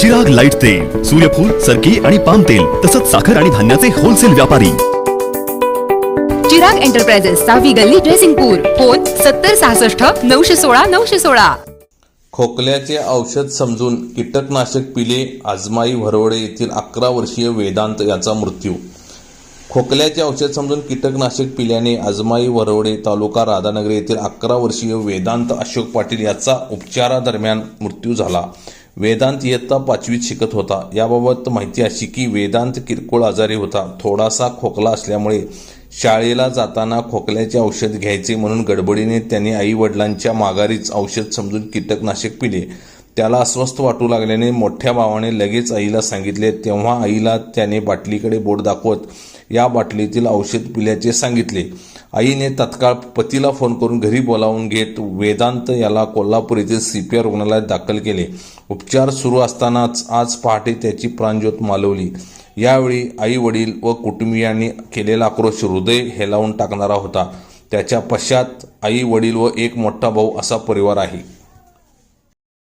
Chirag light तेल सूर्यफूल सरकी आणि पाम तेल तसंच साखर आणि धान्याचे होलसेल व्यापारी. चिराग एंटरप्राइजेस सावी गल्ली ड्रेसिंगपूर फोन सत्तर सहासष्ट नऊशे सोळा नऊशे सोळा. खोकल्याचे औषध समजून कीटकनाशक पिले आजमाई भरवडे येथील अकरा वर्षीय वेदांत याचा मृत्यू. खोकल्याचे औषध समजून कीटकनाशक पिल्याने आजमाई वरवडे तालुका राधानगरी येथील अकरा वर्षीय वेदांत अशोक पाटील याचा उपचारादरम्यान मृत्यू झाला. वेदांत इयत्ता पाचवीत शिकत होता. याबाबत माहिती अशी की वेदांत किरकोळ आजारी होता. थोडासा खोकला असल्यामुळे शाळेला जाताना खोकल्याचे औषध घ्यायचे म्हणून गडबडीने त्याने आई वडिलांच्या माघारीच औषध समजून कीटकनाशक पिले. त्याला अस्वस्थ वाटू लागल्याने मोठ्या भावाने लगेच आईला सांगितले तेव्हा आईला त्याने बाटलीकडे बोट दाखवत या बाटलीतील औषध पिल्याचे सांगितले. आईने तत्काळ पतीला फोन करून घरी बोलावून घेत वेदांत याला कोल्हापूर येथील सी पी आर रुग्णालयात दाखल केले. उपचार सुरू असतानाच आज पहाटे त्याची प्राणज्योत मालवली. यावेळी आई वडील व कुटुंबियांनी केलेला आक्रोश हृदय हेलावून टाकणारा होता. त्याच्या पश्चात आई वडील व एक मोठा भाऊ असा परिवार आहे.